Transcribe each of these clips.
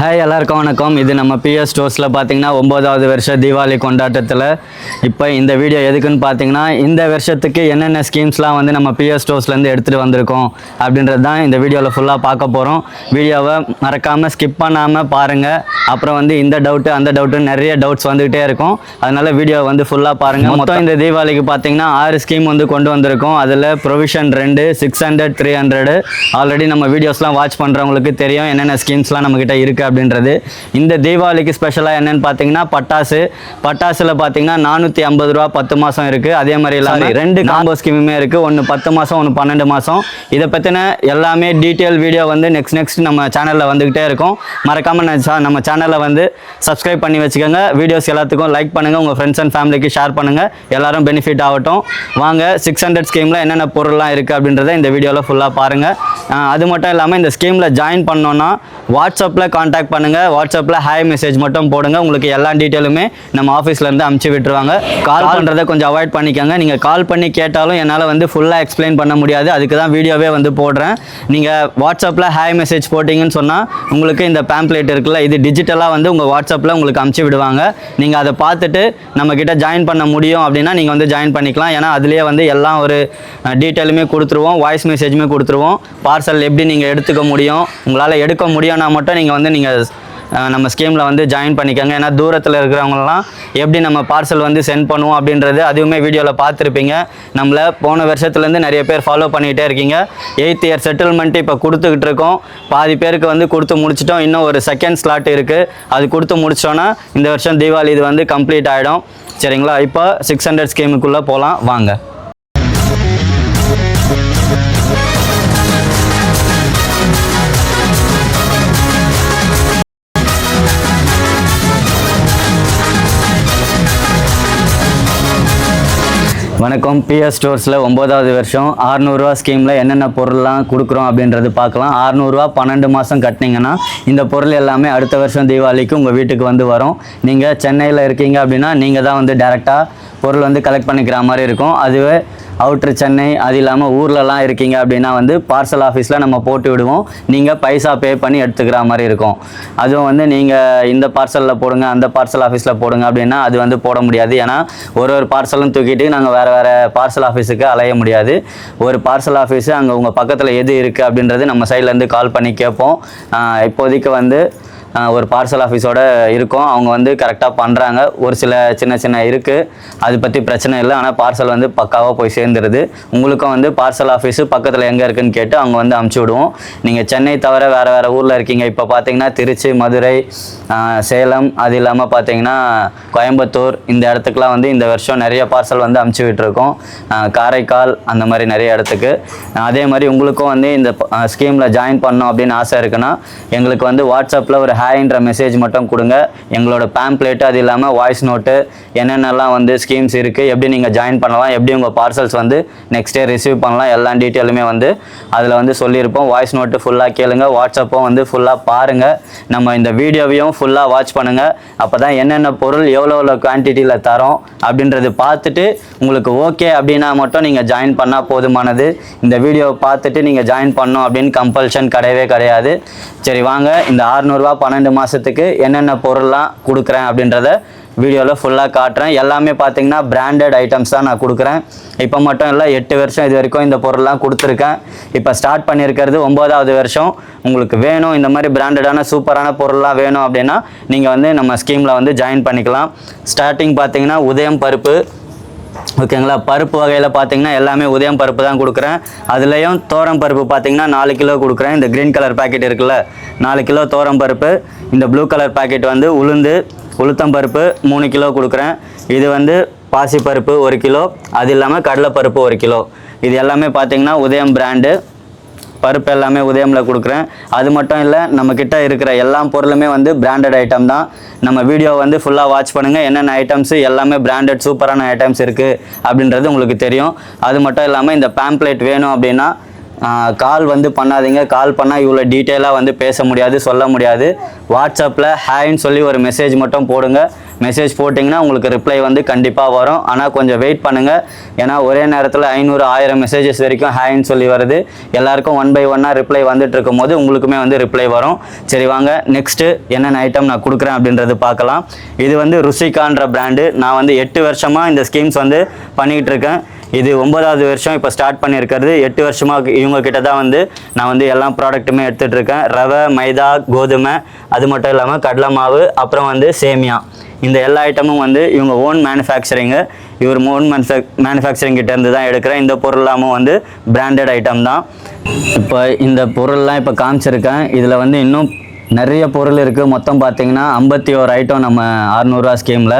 Hi எல்லாருக்கும் வணக்கம். இது நம்ம பிஎஸ் ஸ்டோர்ஸில் பார்த்தீங்கன்னா ஒம்போதாவது வருஷ தீபாவளி கொண்டாட்டத்தில். இப்போ இந்த வீடியோ எதுக்குன்னு பார்த்தீங்கன்னா இந்த வருஷத்துக்கு என்னென்ன ஸ்கீம்ஸ்லாம் வந்து நம்ம பிஎஸ் ஸ்டோர்ஸ்லேருந்து எடுத்துகிட்டு வந்திருக்கோம் அப்படின்றது தான் இந்த வீடியோவில் ஃபுல்லாக பார்க்க போகிறோம் வீடியோவை மறக்காமல் ஸ்கிப் பண்ணாமல் பாருங்கள் அப்புறம் வந்து இந்த டவுட்டு அந்த டவுட்டு நிறைய டவுட்ஸ் வந்துகிட்டே இருக்கும். அதனால் வீடியோ வந்து ஃபுல்லாக பாருங்கள் மொத்தம் இந்த தீபாவளிக்கு பார்த்தீங்கன்னா ஆறு ஸ்கீம் வந்து கொண்டு வந்திருக்கோம். அதில் ப்ரொவிஷன் ரெண்டு six hundred three hundred already நம்ம வீடியோஸ்லாம் வாட்ச் பண்ணுறவங்களுக்கு தெரியும் என்னென்ன ஸ்கீம்ஸ்லாம் நம்மக்கிட்ட இருக்குது அப்படின்றது. இந்த தீபாவளிக்கு ஸ்பெஷலாக என்னென்னு பார்த்தீங்கன்னா பட்டாசு. பட்டாசில் பார்த்தீங்கன்னா நானூற்றி ஐம்பது ரூபா பத்து மாதம் இருக்குது அதே மாதிரி இல்லாமல் ரெண்டு காம்போ ஸ்கீமுமே இருக்குது ஒன்று பத்து மாதம் ஒன்று பன்னெண்டு மாதம் இதை பற்றின எல்லாமே டீட்டெயில் வீடியோ வந்து நெக்ஸ்ட் நெக்ஸ்ட் நம்ம சேனலில் வந்துக்கிட்டே இருக்கும். மறக்காமல் நம்ம சேனலை வந்து சப்ஸ்கிரைப் பண்ணி வச்சுக்கோங்க. வீடியோஸ் எல்லாத்துக்கும் லைக் பண்ணுங்கள் உங்கள் ஃப்ரெண்ட்ஸ் அண்ட் ஃபேமிலிக்கு ஷேர் பண்ணுங்கள் எல்லாரும் பெனிஃபிட் ஆகட்டும். வாங்க சிக்ஸ் ஹண்ட்ரட் ஸ்கீமில் என்னென்ன பொருள்லாம் இருக்குது அப்படின்றத இந்த வீடியோவில் ஃபுல்லாக பாருங்கள் அது மட்டும் இல்லாமல் இந்த ஸ்கீமில் ஜாயின் பண்ணோன்னா வாட்ஸ்அப்பில் காண்டாக்ட் பண்ணுங்கள் வாட்ஸ்அப்பில் ஹாய் மெசேஜ் மட்டும் போடுங்க. உங்களுக்கு எல்லா டீட்டெயிலுமே நம்ம ஆஃபீஸ்லேருந்து அமுச்சு விட்டுருவாங்க. கால் பண்ணுறதை கொஞ்சம் அவாய்ட் பண்ணிக்கோங்க. நீங்கள் கால் பண்ணி கேட்டாலும் என்னால் வந்து ஃபுல்லாக எக்ஸ்பிளைன் பண்ண முடியாது. அதுக்கு தான் வீடியோவே வந்து போடுறேன். நீங்கள் வாட்ஸ்அப்பில் ஹாய் மெசேஜ் போட்டிங்கன்னு சொன்னால் உங்களுக்கு இந்த பேம்ப்ளேட் இருக்குல்ல இது டிஜிட்டலாக வந்து உங்கள் வாட்ஸ்அப்பில் உங்களுக்கு அமுச்சு விடுவாங்க. நீங்கள் அதை பார்த்துட்டு நம்மக்கிட்ட ஜாயின் பண்ண முடியும் அப்படின்னா நீங்கள் வந்து ஜாயின் பண்ணிக்கலாம். ஏன்னா அதுலேயே வந்து எல்லாம் ஒரு டீட்டெயிலுமே கொடுத்துருவோம். வாய்ஸ் மெசேஜுமே கொடுத்துருவோம். பார்சல் எப்படி நீங்கள் எடுத்துக்க முடியும் உங்களால் எடுக்க முடியும்னா மட்டும் நீங்கள் வந்து நீங்கள் நம்ம ஸ்கீமில் வந்து ஜாயின் பண்ணிக்கோங்க. ஏன்னா தூரத்தில் இருக்கிறவங்களாம் எப்படி நம்ம பார்சல் வந்து சென்ட் பண்ணுவோம் அப்படின்றது அதுவுமே வீடியோவில் பார்த்துருப்பீங்க. நம்மளை போன வருஷத்துலேருந்து நிறைய பேர் ஃபாலோ பண்ணிகிட்டே இருக்கீங்க. எயித் இயர் செட்டில்மெண்ட் இப்போ கொடுத்துக்கிட்டு இருக்கோம். பாதி பேருக்கு வந்து கொடுத்து முடிச்சிட்டோம். இன்னும் ஒரு செகண்ட் ஸ்லாட் இருக்குது அது கொடுத்து முடிச்சிட்டோன்னா இந்த வருஷம் தீபாவளி இது வந்து கம்ப்ளீட் ஆகிடும் சரிங்களா? இப்போ சிக்ஸ் ஹண்ட்ரட் ஸ்கீமுக்குள்ளே போகலாம் வாங்க. வணக்கம். பிஎஸ் ஸ்டோர்ஸில் ஒம்பதாவது வருஷம். ஆறுநூறுவா ஸ்கீமில் என்னென்ன பொருள்லாம் கொடுக்குறோம் அப்படின்றது பார்க்கலாம். ஆறுநூறுவா பன்னெண்டு மாதம் கட்டினீங்கன்னா இந்த பொருள் எல்லாமே அடுத்த வருஷம் தீபாவளிக்கு உங்கள் வீட்டுக்கு வந்து வரும். நீங்கள் சென்னையில் இருக்கீங்க அப்படின்னா நீங்கள் தான் வந்து டேரெக்டாக பொருள் வந்து கலெக்ட் பண்ணிக்கிற மாதிரி இருக்கும். அதுவே அவுட்ரு சென்னை அது இல்லாமல் ஊர்லலாம் இருக்கீங்க அப்படின்னா வந்து பார்சல் ஆஃபீஸில் நம்ம போட்டு விடுவோம். நீங்கள் பைசா பே பண்ணி எடுத்துக்கிற மாதிரி இருக்கும். அதுவும் வந்து நீங்கள் இந்த பார்சலில் போடுங்க அந்த பார்சல் ஆஃபீஸில் போடுங்க அப்படின்னா அது வந்து போட முடியாது. ஏன்னா ஒரு ஒரு பார்சலும் தூக்கிட்டு நாங்கள் வேறு வேறு பார்சல் ஆஃபீஸுக்கு அலைய முடியாது. ஒரு பார்சல் ஆஃபீஸு அங்கே உங்கள் பக்கத்தில் எது இருக்குது அப்படின்றது நம்ம சைட்லேருந்து கால் பண்ணி கேட்போம். இப்போதைக்கு வந்து ஒரு பார்சல் ஆஃபீஸோட இருக்கும். அவங்க வந்து கரெக்டாக பண்ணுறாங்க ஒரு சில சின்ன சின்ன இருக்குது அது பற்றி பிரச்சனை இல்லை. ஆனால் பார்சல் வந்து பக்காவாக போய் சேர்ந்துருது. உங்களுக்கும் வந்து பார்சல் ஆஃபீஸு பக்கத்தில் எங்கே இருக்குன்னு கேட்டு அவங்க வந்து அமுச்சு விடுவோம். நீங்கள் சென்னை தவிர வேறு வேறு ஊரில் இருக்கீங்க. இப்போ பார்த்தீங்கன்னா திருச்சி மதுரை சேலம் அது இல்லாமல் பார்த்தீங்கன்னா கோயம்புத்தூர் இந்த இடத்துக்குலாம் வந்து இந்த வருஷம் நிறைய பார்சல் வந்து அமுச்சு விட்டுருக்கோம். காரைக்கால் அந்த மாதிரி நிறைய இடத்துக்கு. அதே மாதிரி உங்களுக்கும் வந்து இந்த ஸ்கீமில் ஜாயின் பண்ணோம் அப்படின்னு ஆசை இருக்குன்னா எங்களுக்கு வந்து வாட்ஸ்அப்பில் ஒரு ஹாய்ன்ற மெசேஜ் மட்டும் கொடுங்க. எங்களோட பேம்ப்ளேட்டு அது இல்லாமல் வாய்ஸ் நோட்டு என்னென்னலாம் வந்து ஸ்கீம்ஸ் இருக்குது எப்படி நீங்கள் ஜாயின் பண்ணலாம் எப்படி உங்கள் பார்சல்ஸ் வந்து நெக்ஸ்ட் டே ரிசீவ் பண்ணலாம் எல்லா டீட்டெயிலுமே வந்து அதில் வந்து சொல்லியிருப்போம். வாய்ஸ் நோட்டு ஃபுல்லாக கேளுங்க வாட்ஸ்அப்பும் வந்து ஃபுல்லாக பாருங்கள் நம்ம இந்த வீடியோவையும் ஃபுல்லாக வாட்ச் பண்ணுங்கள் அப்போ தான் என்னென்ன பொருள் எவ்வளோ எவ்வளோ குவான்டிட்டியில் தரோம் அப்படின்றது பார்த்துட்டு உங்களுக்கு ஓகே அப்படின்னா மட்டும் நீங்கள் ஜாயின் பண்ணால் போதுமானது. இந்த வீடியோவை பார்த்துட்டு நீங்கள் ஜாயின் பண்ணோம் அப்படின்னு கம்பல்ஷன் கிடையவே கிடையாது. சரி வாங்க. இந்த ஆறுநூறுவா பன்னெண்டு மாதத்துக்கு என்னென்ன பொருள்லாம் கொடுக்குறேன் அப்படின்றத வீடியோவில் ஃபுல்லாக காட்டுறேன். எல்லாமே பார்த்தீங்கன்னா பிராண்டட் ஐட்டம்ஸ் தான் நான் கொடுக்குறேன். இப்போ மட்டும் இல்லை எட்டு வருஷம் இது வரைக்கும் இந்த பொருள்லாம் கொடுத்துருக்கேன். இப்போ ஸ்டார்ட் பண்ணியிருக்கிறது ஒம்போதாவது வருஷம். உங்களுக்கு வேணும் இந்த மாதிரி பிராண்டடான சூப்பரான பொருள்லாம் வேணும் அப்படின்னா நீங்கள் வந்து நம்ம ஸ்கீமில் வந்து ஜாயின் பண்ணிக்கலாம். ஸ்டார்டிங் பார்த்தீங்கன்னா உதயம் பருப்பு ஓகேங்களா? பருப்பு வகையில் பார்த்தீங்கன்னா எல்லாமே உதயம் பருப்பு தான் கொடுக்குறேன். அதுலேயும் தோரம் பருப்பு பார்த்தீங்கன்னா நாலு கிலோ கொடுக்குறேன். இந்த க்ரீன் கலர் பாக்கெட் இருக்குல்ல நாலு கிலோ தோரம் பருப்பு. இந்த ப்ளூ கலர் பாக்கெட் வந்து உளுந்து உளுத்தம் பருப்பு மூணு கிலோ கொடுக்குறேன். இது வந்து பாசிப்பருப்பு ஒரு கிலோ. அது இல்லாமல் கடலைப்பருப்பு ஒரு கிலோ. இது எல்லாமே பார்த்தீங்கன்னா உதயம் பிராண்டு பருப்பு எல்லாமே உதயமில் கொடுக்குறேன். அது மட்டும் இல்லை நம்மக்கிட்ட இருக்கிற எல்லா பொருளுமே வந்து பிராண்டட் ஐட்டம் தான். நம்ம வீடியோ வந்து ஃபுல்லாக வாட்ச் பண்ணுங்கள் என்னென்ன ஐட்டம்ஸு எல்லாமே பிராண்டட் சூப்பரான ஐட்டம்ஸ் இருக்குது அப்படின்றது உங்களுக்கு தெரியும். அது மட்டும் இல்லாமல் இந்த பேம்ப்ளேட் வேணும் அப்படின்னா கால் வந்து பண்ணாதீங்க. கால் பண்ணால் இவ்வளோ டீட்டெயிலாக வந்து பேச முடியாது சொல்ல முடியாது. வாட்ஸ்அப்பில் ஹாய்ன்னு சொல்லி ஒரு மெசேஜ் மட்டும் போடுங்க. மெசேஜ் போட்டிங்கன்னா உங்களுக்கு ரிப்ளை வந்து கண்டிப்பாக வரும். ஆனால் கொஞ்சம் வெயிட் பண்ணுங்கள் ஏன்னா ஒரே நேரத்தில் ஐநூறு ஆயிரம் மெசேஜஸ் வரைக்கும் ஹாய்ன்னு சொல்லி வருது. எல்லாருக்கும் ஒன் பை ஒன்னாக ரிப்ளை வந்துட்டு இருக்கும்போது உங்களுக்குமே வந்து ரிப்ளை வரும். சரி வாங்க. நெக்ஸ்ட்டு என்னென்ன ஐட்டம் நான் கொடுக்குறேன் அப்படின்றது பார்க்கலாம். இது வந்து ருசிகான்ற பிராண்டு நான் வந்து எட்டு வருஷமாக இந்த ஸ்கீம்ஸ் வந்து பண்ணிக்கிட்டு இருக்கேன். இது ஒன்பதாவது வருஷம் இப்போ ஸ்டார்ட் பண்ணியிருக்கிறது. எட்டு வருஷமாக இவங்கக்கிட்ட தான் வந்து நான் வந்து எல்லா ப்ராடக்ட்டுமே எடுத்துகிட்ருக்கேன் ரவை மைதா கோதுமை அது மட்டும் இல்லாமல் கடலை மாவு அப்புறம் வந்து சேமியா. இந்த எல்லா ஐட்டமும் வந்து இவங்க ஓன் மேனுஃபேக்சரிங்கு இவர் ஓன் மேனுஃபேக் மேனுஃபேக்சரிங் கிட்டேருந்து தான் எடுக்கிறேன் இந்த பொருளாமும் வந்து பிராண்டட் ஐட்டம் தான். இப்போ இந்த பொருள்லாம் இப்போ காமிச்சிருக்கேன். இதில் வந்து இன்னும் நிறைய பொருள் இருக்குது மொத்தம் பார்த்தீங்கன்னா ஐம்பத்தி ஒரு ஐட்டம் நம்ம அறநூறுவா ஸ்கீமில்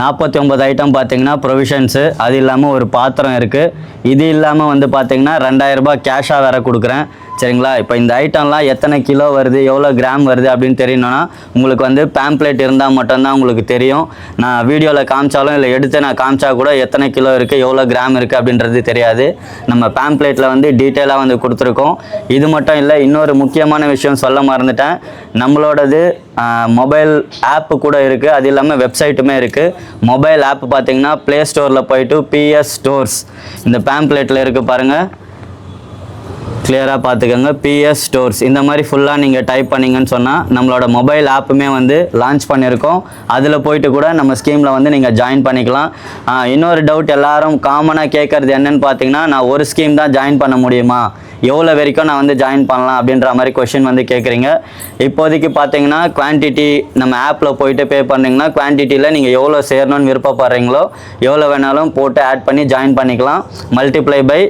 நாற்பத்தி ஒம்பது ஐட்டம் பார்த்தீங்கன்னா ப்ரொவிஷன்ஸு அது இல்லாமல் ஒரு பாத்திரம் இருக்குது இது இல்லாமல் வந்து பார்த்திங்கன்னா ரெண்டாயிரரூபா கேஷாக வேறு கொடுக்குறேன். சரிங்களா? இப்போ இந்த ஐட்டம்லாம் எத்தனை கிலோ வருது எவ்வளோ கிராம் வருது அப்படின்னு தெரியணும்னா உங்களுக்கு வந்து பேம்ப்ளேட் இருந்தால் மட்டும்தான் உங்களுக்கு தெரியும். நான் வீடியோவில் காமிச்சாலும் இல்லை எடுத்து நான் காமிச்சா கூட எத்தனை கிலோ இருக்குது எவ்வளோ கிராம் இருக்குது அப்படின்றது தெரியாது. நம்ம பேம்ப்ளேட்டில் வந்து டீட்டெயிலாக வந்து கொடுத்துருக்கோம். இது மட்டும் இல்லை இன்னொரு முக்கியமான விஷயம் சொல்ல மறந்துட்டேன். நம்மளோடது மொபைல் ஆப்பு கூட இருக்குது அது இல்லாமல் வெப்சைட்டுமே இருக்குது மொபைல் ஆப் பார்த்தீங்கன்னா ப்ளே ஸ்டோரில் போயிட்டு பிஎஸ் ஸ்டோர்ஸ் இந்த பேம்ப்ளேட்டில் இருக்குது பாருங்கள் கிளியராக பார்த்துக்கோங்க. பிஎஸ் ஸ்டோர்ஸ் இந்த மாதிரி ஃபுல்லாக நீங்கள் டைப் பண்ணீங்கன்னு சொன்னால் நம்மளோட மொபைல் ஆப்புமே வந்து லான்ச் பண்ணியிருக்கோம் அதில் போயிட்டு கூட நம்ம ஸ்கீமில் வந்து நீங்கள் ஜாயின் பண்ணிக்கலாம். இன்னொரு டவுட் எல்லாரும் காமனாக கேட்குறது என்னன்னு பார்த்தீங்கன்னா நான் ஒரு ஸ்கீம் தான் ஜாயின் பண்ண முடியுமா? எவ்வளோ வரைக்கும் நான் வந்து ஜாயின் பண்ணலாம் அப்படின்ற மாதிரி கொஷின் வந்து கேட்குறீங்க இப்போதைக்கு பார்த்தீங்கன்னா குவான்டிட்டி நம்ம ஆப்பில் போயிட்டு பே பண்ணிங்கன்னா குவான்டிட்டியில் நீங்கள் எவ்வளோ சேரணும்னு விருப்பப்படுறீங்களோ எவ்வளோ வேணாலும் போட்டு ஆட் பண்ணி ஜாயின் பண்ணிக்கலாம். மல்டிப்ளை பை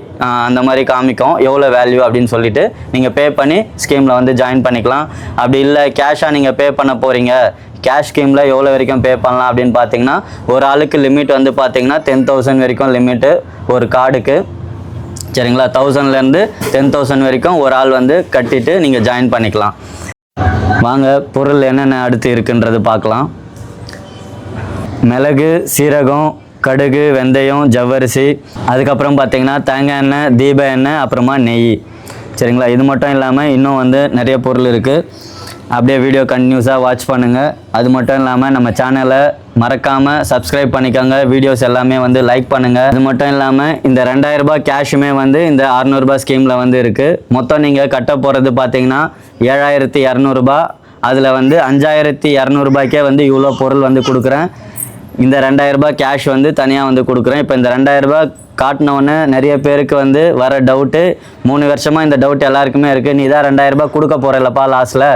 அந்த மாதிரி காமிக்கும். எவ்வளோ வேல்யூ வேல்யூ அப்படின்னு சொல்லிட்டு நீங்கள் பே பண்ணி ஸ்கீமில் வந்து ஜாயின் பண்ணிக்கலாம். அப்படி இல்லை கேஷாக நீங்கள் பே பண்ண போகிறீங்க கேஷ் ஸ்கீமில் எவ்வளோ வரைக்கும் பே பண்ணலாம் அப்படின்னு பார்த்தீங்கன்னா ஒரு ஆளுக்கு லிமிட் வந்து பார்த்தீங்கன்னா டென் தௌசண்ட் வரைக்கும் லிமிட்டு ஒரு கார்டுக்கு. சரிங்களா? தௌசண்ட்லேருந்து டென் தௌசண்ட் வரைக்கும் ஒரு ஆள் வந்து கட்டிட்டு நீங்கள் ஜாயின் பண்ணிக்கலாம். வாங்க பொருள் என்னென்ன அடுத்து இருக்குன்றது பார்க்கலாம் மிளகு சீரகம் கடுகு வெந்தயம் ஜவ்வரிசி அதுக்கப்புறம் பார்த்தீங்கன்னா தேங்காய் எண்ணெய் தீப எண்ணெய் அப்புறமா நெய். சரிங்களா? இது மட்டும் இல்லாமல் இன்னும் வந்து நிறைய பொருள் இருக்குது அப்படியே வீடியோ கண்டினியூஸாக வாட்ச் பண்ணுங்கள் அது மட்டும் இல்லாமல் நம்ம சேனலை மறக்காமல் சப்ஸ்கிரைப் பண்ணிக்கோங்க. வீடியோஸ் எல்லாமே வந்து லைக் பண்ணுங்கள் அது மட்டும் இல்லாமல் இந்த ரெண்டாயிரரூபா கேஷுமே வந்து இந்த அறநூறுபா ஸ்கீமில் வந்து இருக்குது மொத்தம் நீங்கள் கட்ட போகிறது பார்த்தீங்கன்னா ஏழாயிரத்தி இரநூறுபா அதில் வந்து அஞ்சாயிரத்தி இரநூறுபாய்க்கே வந்து இவ்வளோ பொருள் வந்து கொடுக்குறேன். இந்த ரெண்டாயிரரூபா கேஷ் வந்து தனியாக வந்து கொடுக்குறேன். இப்போ இந்த ரெண்டாயிரரூபா காட்டினவுடனே நிறைய பேருக்கு வந்து வர டவுட்டு மூணு வருஷமாக இந்த டவுட் எல்லாருக்குமே இருக்குது நீ தான் ரெண்டாயிரரூபா கொடுக்க போகிறல்லப்பா லாஸ்ட்டில்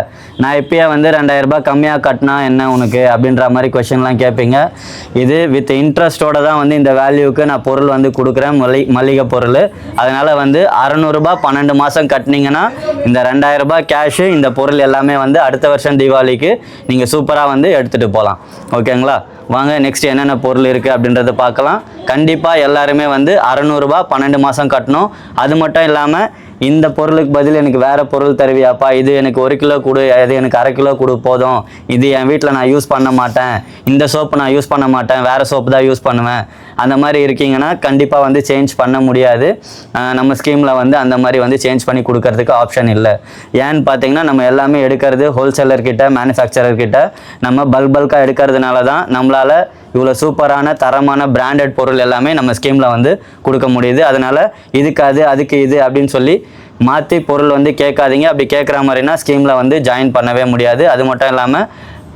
நான் இப்போயே வந்து ரெண்டாயிரம் கம்மியாக கட்டினா என்ன உனக்கு? அப்படின்ற மாதிரி கொஷின்லாம் கேட்பீங்க. இது வித் இன்ட்ரெஸ்ட்டோட தான் வந்து இந்த வேல்யூக்கு நான் பொருள் வந்து கொடுக்குறேன். மல்லி மளிகை பொருள். அதனால் வந்து அறநூறுபா பன்னெண்டு மாதம் கட்டினீங்கன்னா இந்த ரெண்டாயிரரூபா கேஷு இந்த பொருள் எல்லாமே வந்து அடுத்த வருஷம் தீபாவளிக்கு நீங்கள் சூப்பராக வந்து எடுத்துகிட்டு போகலாம் ஓகேங்களா வாங்க நெக்ஸ்ட் என்னென்ன பொருள் இருக்குது அப்படின்றத பார்க்கலாம். கண்டிப்பாக எல்லாருமே வந்து அறநூறுபா பன்னெண்டு மாதம் கட்டணும். அது மட்டும் இல்லாமல் இந்த பொருளுக்கு பதில் எனக்கு வேறு பொருள் தருவியாப்பா. இது எனக்கு ஒரு கிலோ கொடு இது எனக்கு அரை கிலோ கொடு போதும். இது என் வீட்டில் நான் யூஸ் பண்ண மாட்டேன். இந்த சோப்பு நான் யூஸ் பண்ண மாட்டேன். வேறு சோப்பு தான் யூஸ் பண்ணுவேன். அந்த மாதிரி இருக்கீங்கன்னா கண்டிப்பாக வந்து சேஞ்ச் பண்ண முடியாது. நம்ம ஸ்கீமில் வந்து அந்த மாதிரி வந்து சேஞ்ச் பண்ணி கொடுக்கறதுக்கு ஆப்ஷன் இல்லை. ஏன்னு பார்த்தீங்கன்னா நம்ம எல்லாமே எடுக்கிறது ஹோல்சேலர் மேனுஃபேக்சரர்கிட்ட நம்ம பல்க் பல்காக எடுக்கிறதுனால தான் நம்மளால் இவ்வளோ சூப்பரான தரமான பிராண்டட் பொருள் எல்லாமே நம்ம ஸ்கீமில் வந்து கொடுக்க முடியுது. அதனால் இதுக்கு அது அதுக்கு இது அப்படின்னு சொல்லி மாற்றி பொருள் வந்து கேட்காதீங்க. அப்படி கேட்குற மாதிரினா ஸ்கீமில் வந்து ஜாயின் பண்ணவே முடியாது. அது மட்டும் இல்லாமல்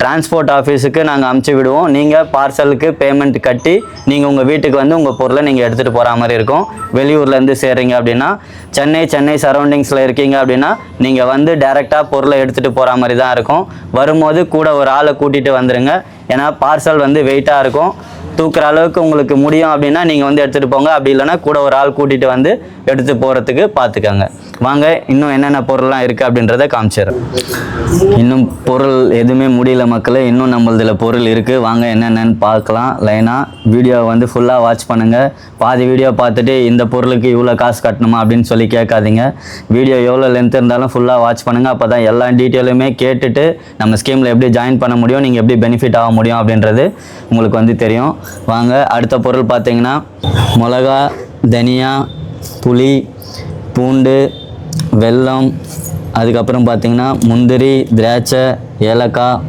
டிரான்ஸ்போர்ட் ஆஃபீஸுக்கு நாங்கள் அமுச்சு விடுவோம். நீங்கள் பார்சலுக்கு பேமெண்ட் கட்டி நீங்கள் உங்கள் வீட்டுக்கு வந்து உங்கள் பொருளை நீங்கள் எடுத்துகிட்டு போகிற மாதிரி இருக்கும். வெளியூர்லேருந்து சேர்றீங்க அப்படின்னா சென்னை சென்னை சரௌண்டிங்ஸில் இருக்கீங்க அப்படின்னா நீங்கள் வந்து டேரெக்டாக பொருளை எடுத்துகிட்டு போகிற மாதிரி தான் இருக்கும். வரும்போது கூட ஒரு ஆளை கூட்டிகிட்டு வந்துடுங்க ஏன்னா பார்சல் வந்து வெயிட்டாக இருக்கும். தூக்குற அளவுக்கு உங்களுக்கு முடியும் அப்படின்னா நீங்கள் வந்து எடுத்துகிட்டு போங்க. அப்படி இல்லைன்னா கூட ஒரு ஆள் கூட்டிகிட்டு வந்து எடுத்து போகிறதுக்கு பார்த்துக்கோங்க வாங்க இன்னும் என்னென்ன பொருள்லாம் இருக்குது அப்படின்றத காமிச்சிடுறேன் இன்னும் பொருள் எதுவுமே முடியல மக்களே இன்னும் நம்மளதில் பொருள் இருக்குது வாங்க என்னென்னன்னு பார்க்கலாம். லைனாக வீடியோ வந்து ஃபுல்லாக வாட்ச் பண்ணுங்கள் பாதி வீடியோ பார்த்துட்டு இந்த பொருளுக்கு இவ்வளோ காசு கட்டணுமா அப்படின்னு சொல்லி கேட்காதீங்க. வீடியோ எவ்வளோ லென்த் இருந்தாலும் ஃபுல்லாக வாட்ச் பண்ணுங்கள் அப்போ தான் எல்லா டீட்டெயிலுமே கேட்டுட்டு நம்ம ஸ்கீமில் எப்படி ஜாயின் பண்ண முடியும் நீங்கள் எப்படி பெனிஃபிட் ஆக முடியும் அப்படின்றது உங்களுக்கு வந்து தெரியும். வாங்க அடுத்த பொருள் பார்த்தீங்கன்னா மிளகா தனியா புளி பூண்டு வெல்லம் அதுக்கப்புறம் பார்த்தீங்கன்னா முந்திரி திராட்சை ஏலக்காய்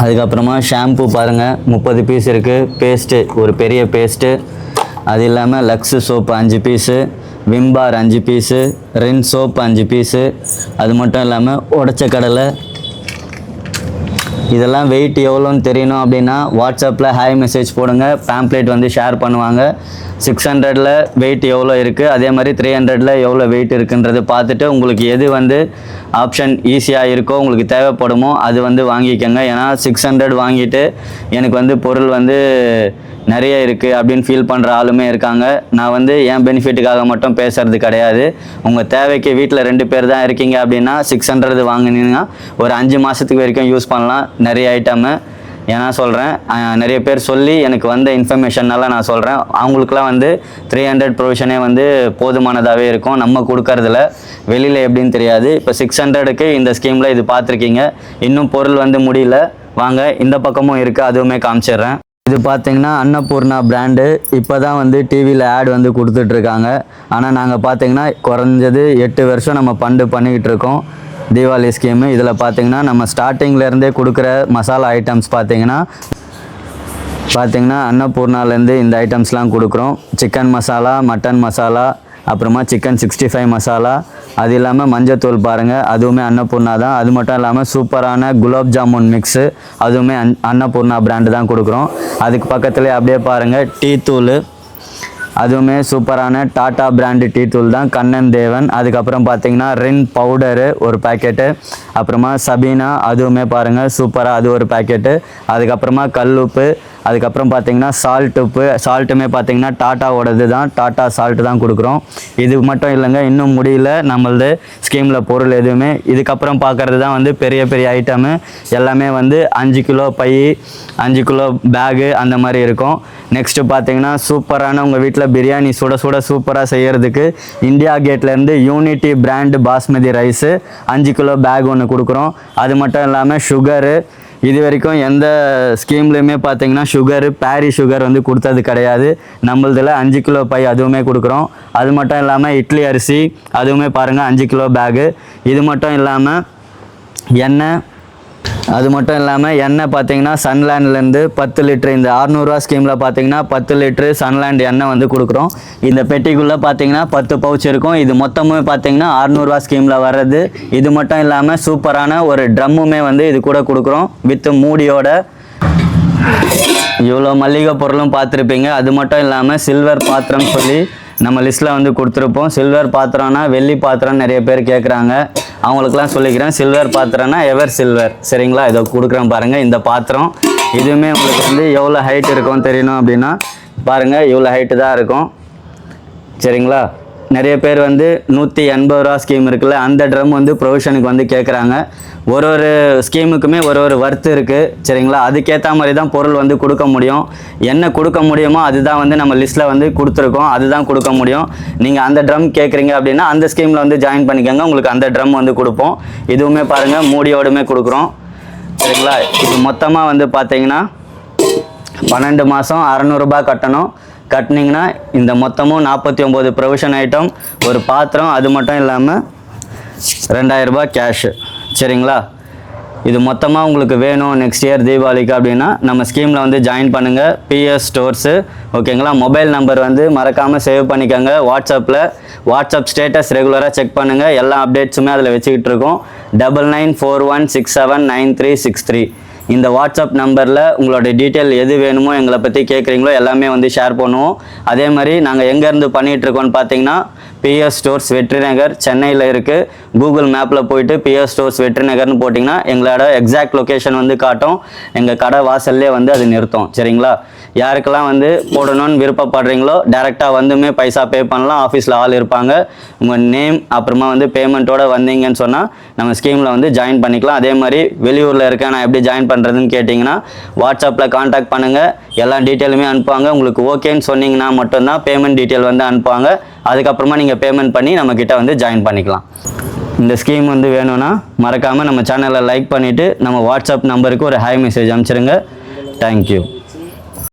அதுக்கப்புறமா ஷாம்பு பாருங்கள் முப்பது பீஸ் இருக்குது பேஸ்ட்டு ஒரு பெரிய பேஸ்ட்டு அது இல்லாமல் லக்ஸு சோப்பு அஞ்சு பீஸு விம்பார் அஞ்சு பீஸு ரின் சோப் அஞ்சு பீஸு அது மட்டும் இல்லாமல் உடச்ச கடலை இதெல்லாம் வெயிட் எவ்வளோன்னு தெரியணும் அப்படின்னா வாட்ஸ்அப்பில் ஹாய் மெசேஜ் போடுங்க. பேம்ப்ளேட் வந்து ஷேர் பண்ணுவாங்க. சிக்ஸ் ஹண்ட்ரடில் வெயிட் எவ்வளோ இருக்குது அதே மாதிரி த்ரீ ஹண்ட்ரடில் எவ்வளோ வெயிட் இருக்குன்றது பார்த்துட்டு உங்களுக்கு எது வந்து ஆப்ஷன் ஈஸியாக இருக்கோ உங்களுக்கு தேவைப்படுமோ அது வந்து வாங்கிக்கோங்க. ஏன்னா சிக்ஸ் ஹண்ட்ரட் வாங்கிட்டு எனக்கு வந்து பொருள் வந்து நிறைய இருக்குது அப்படின்னு ஃபீல் பண்ணுற ஆளுமே இருக்காங்க. நான் வந்து என் பெனிஃபிட்டுக்காக மட்டும் பேசுறது கிடையாது. உங்கள் தேவைக்கு வீட்டில் ரெண்டு பேர் தான் இருக்கீங்க அப்படின்னா சிக்ஸ் ஹண்ட்ரட் வாங்கினீங்கன்னா ஒரு அஞ்சு மாதத்துக்கு வரைக்கும் யூஸ் பண்ணலாம். நிறைய ஐட்டமு ஏன்னா சொல்கிறேன் நிறைய பேர் சொல்லி எனக்கு வந்த இன்ஃபர்மேஷன்னால நான் சொல்கிறேன் அவங்களுக்குலாம் வந்து த்ரீ ஹண்ட்ரட் ப்ரொவிஷனே வந்து போதுமானதாகவே இருக்கும். நம்ம கொடுக்கறதுல வெளியில் எப்படின்னு தெரியாது. இப்போ சிக்ஸ் ஹண்ட்ரடுக்கு இந்த ஸ்கீமில் இது பார்த்துருக்கீங்க. இன்னும் பொருள் வந்து முடியல. வாங்க இந்த பக்கமும் இருக்குது அதுவுமே காமிச்சிடுறேன். இது பார்த்தீங்கன்னா அன்னபூர்ணா பிராண்டு இப்போ தான் வந்து டிவியில் ஆட் வந்து கொடுத்துட்ருக்காங்க. ஆனால் நாங்கள் பார்த்தீங்கன்னா குறைஞ்சது எட்டு வருஷம் நம்ம பண்டு பண்ணிக்கிட்டு இருக்கோம். தீபாவளி ஸ்கீமு இதில் பார்த்தீங்கன்னா நம்ம ஸ்டார்டிங்லேருந்தே கொடுக்குற மசாலா ஐட்டம்ஸ் பார்த்தீங்கன்னா பார்த்தீங்கன்னா அன்னபூர்ணாலேருந்து இந்த ஐட்டம்ஸ்லாம் கொடுக்குறோம். சிக்கன் மசாலா மட்டன் மசாலா அப்புறமா சிக்கன் சிக்ஸ்டி ஃபைவ் மசாலா அது இல்லாமல் மஞ்சத்தூள் பாருங்கள் அதுவுமே அன்னபூர்ணா தான். அது மட்டும் இல்லாமல் சூப்பரான குலாப் ஜாமுன் மிக்ஸு அதுவுமே அன் அன்னபூர்ணா பிராண்டு தான் கொடுக்குறோம். அதுக்கு பக்கத்துலேயே அப்படியே பாருங்கள் டீ தூள். அதுவுமே சூப்பரான டாட்டா பிராண்டு டீ தூள் தான். கண்ணன் தேவன். அதுக்கப்புறம் பார்த்தீங்கன்னா ரின் பவுடரு ஒரு பேக்கெட்டு அப்புறமா சபீனா. அதுவுமே பாருங்கள் சூப்பராக அது ஒரு பேக்கெட்டு அதுக்கப்புறமா கல்லுப்பு. அதுக்கப்புறம் பார்த்தீங்கன்னா சால்ட் உப்பு சால்ட்டுமே பார்த்தீங்கன்னா டாட்டாவோடது தான். டாட்டா சால்ட்டு தான் கொடுக்குறோம். இது மட்டும் இல்லைங்க இன்னும் முடியல. நம்மளது ஸ்கீமில் பொருள் எதுவுமே. இதுக்கப்புறம் பார்க்குறது தான் வந்து பெரிய பெரிய ஐட்டமு எல்லாமே வந்து அஞ்சு கிலோ பை அஞ்சு கிலோ பேகு அந்த மாதிரி இருக்கும். நெக்ஸ்ட்டு பார்த்தீங்கன்னா சூப்பரான உங்கள் வீட்டில் பிரியாணி சுட சுட சூப்பராக செய்கிறதுக்கு இந்தியா கேட்லேருந்து யூனிட்டி பிராண்டு பாஸ்மதி ரைஸு அஞ்சு கிலோ பேக் ஒன்று கொடுக்குறோம். அது மட்டும் இல்லாமல் சுகரு இது வரைக்கும் எந்த ஸ்கீம்லையுமே பார்த்தீங்கன்னா சுகரு பேரி சுகர் வந்து கொடுத்தது கிடையாது. நம்மளதில் அஞ்சு கிலோ பை அதுவுமே கொடுக்குறோம். அது மட்டும் இல்லாமல் இட்லி அரிசி அதுவுமே பாருங்கள் அஞ்சு கிலோ பேகு இது மட்டும் இல்லாமல் எண்ணெய் அது மட்டும் இல்லாமல் எண்ணெய் பார்த்தீங்கன்னா சன்லேண்ட்லேருந்து பத்து லிட்டரு இந்த அறநூறுவா ஸ்கீமில் பார்த்தீங்கன்னா பத்து லிட்டரு சன்லேண்ட் எண்ணெய் வந்து கொடுக்குறோம். இந்த பெட்டிக்குள்ளே பார்த்தீங்கன்னா பத்து பவுச் இருக்கும். இது மொத்தமும் பார்த்தீங்கன்னா அறநூறுவா ஸ்கீமில் வர்றது. இது மட்டும் இல்லாமல் சூப்பரான ஒரு ட்ரம்முமே வந்து இது கூட கொடுக்குறோம். வித் மூடியோட இவ்வளோ மல்லிகை பொருளும் பார்த்துருப்பீங்க அது மட்டும் இல்லாமல் சில்வர் பாத்திரம் சொல்லி நம்ம லிஸ்ட்டில் வந்து கொடுத்துருப்போம். சில்வர் பாத்திரம்னா வெள்ளி பாத்திரம் நிறைய பேர் கேட்குறாங்க அவங்களுக்குலாம் சொல்லிக்கிறேன். சில்வர் பாத்திரம்னா எவர் சில்வர் சரிங்களா? இதை கொடுக்குறேன் பாருங்கள் இந்த பாத்திரம் இதுவுமே உங்களுக்கு வந்து எவ்வளோ ஹைட் இருக்கும் தெரியணும் அப்படின்னா பாருங்கள் இவ்வளோ ஹைட்டு தான் இருக்கும். சரிங்களா? நிறைய பேர் வந்து நூற்றி எண்பது ரூபா ஸ்கீம் இருக்குல்ல அந்த ட்ரம் வந்து ப்ரொவிஷனுக்கு வந்து கேட்குறாங்க ஒரு ஒரு ஸ்கீமுக்குமே ஒரு ஒரு வர்த்து இருக்குது சரிங்களா? அதுக்கேற்ற மாதிரி தான் பொருள் வந்து கொடுக்க முடியும். என்ன கொடுக்க முடியுமோ அதுதான் வந்து நம்ம லிஸ்ட்டில் வந்து கொடுத்துருக்கோம் அதுதான் கொடுக்க முடியும். நீங்கள் அந்த ட்ரம் கேட்குறீங்க அப்படின்னா அந்த ஸ்கீமில் வந்து ஜாயின் பண்ணிக்கோங்க உங்களுக்கு அந்த ட்ரம் வந்து கொடுப்போம். இதுவுமே பாருங்கள் மூடியோடுமே கொடுக்குறோம். சரிங்களா? இது மொத்தமாக வந்து பார்த்தீங்கன்னா பன்னெண்டு மாதம் அறநூறுபா கட்டணும். கட்டினீங்கன்னா இந்த மொத்தமும் நாற்பத்தி ஒம்பது ப்ரொவிஷன் ஐட்டம் ஒரு பாத்திரம் அது மட்டும் இல்லாமல் ரெண்டாயிரரூபா கேஷு சரிங்களா? இது மொத்தமாக உங்களுக்கு வேணும் நெக்ஸ்ட் இயர் தீபாவளிக்கு அப்படின்னா நம்ம ஸ்கீமில் வந்து ஜாயின் பண்ணுங்கள் பிஎஸ் ஸ்டோர்ஸு ஓகேங்களா மொபைல் நம்பர் வந்து மறக்காமல் சேவ் பண்ணிக்கோங்க. வாட்ஸ்அப்பில் வாட்ஸ்அப் ஸ்டேட்டஸ் ரெகுலராக செக் பண்ணுங்கள் எல்லா அப்டேட்ஸுமே அதில் வச்சுக்கிட்டு இருக்கோம். Double nine four one six seven nine three six three இந்த வாட்ஸ்அப் நம்பரில் உங்களோட டீட்டெயில் எது வேணுமோ எங்களை பற்றி கேட்குறீங்களோ எல்லாமே வந்து ஷேர் பண்ணுவோம். அதே மாதிரி நாங்கள் எங்கேருந்து பண்ணிகிட்ருக்கோன்னு பார்த்தீங்கன்னா பிஎஸ் ஸ்டோர்ஸ் வெற்றி நகர் சென்னையில் இருக்குது கூகுள் மேப்பில் போயிட்டு பிஎஸ் ஸ்டோர்ஸ் வெற்றி நகர்னு போட்டிங்கன்னா எங்களோட எக்ஸாக்ட் லொக்கேஷன் வந்து காட்டும். எங்கள் கடை வாசல்லே வந்து அது நிறுத்தும். சரிங்களா? யாருக்கெல்லாம் வந்து போடணும்னு விருப்பப்படுறீங்களோ டேரெக்டாக வந்துமே பைசா பே பண்ணலாம். ஆஃபீஸில் ஆள் இருப்பாங்க. உங்கள் நேம் அப்புறமா வந்து பேமெண்ட்டோடு வந்தீங்கன்னு சொன்னால் நம்ம ஸ்கீமில் வந்து ஜாயின் பண்ணிக்கலாம். அதே மாதிரி வெளியூரில் இருக்கேன் நான் எப்படி ஜாயின் பண்ணுறதுன்னு கேட்டிங்கன்னா வாட்ஸ்அப்பில் காண்டாக்ட் பண்ணுங்கள் எல்லா டீட்டெயிலுமே அனுப்புவாங்க. உங்களுக்கு ஓகேன்னு சொன்னீங்கன்னா மட்டும்தான் பேமெண்ட் டீட்டெயில் வந்து அனுப்புவாங்க. அதுக்கப்புறமா நீங்கள் பேமெண்ட் பண்ணி நம்மக்கிட்ட வந்து ஜாயின் பண்ணிக்கலாம். இந்த ஸ்கீம் வந்து வேணும்னா மறக்காமல் நம்ம சேனலை லைக் பண்ணிவிட்டு நம்ம வாட்ஸ்அப் நம்பருக்கு ஒரு ஹாய் மெசேஜ் அனுப்பிச்சிருங்க. தேங்க்யூ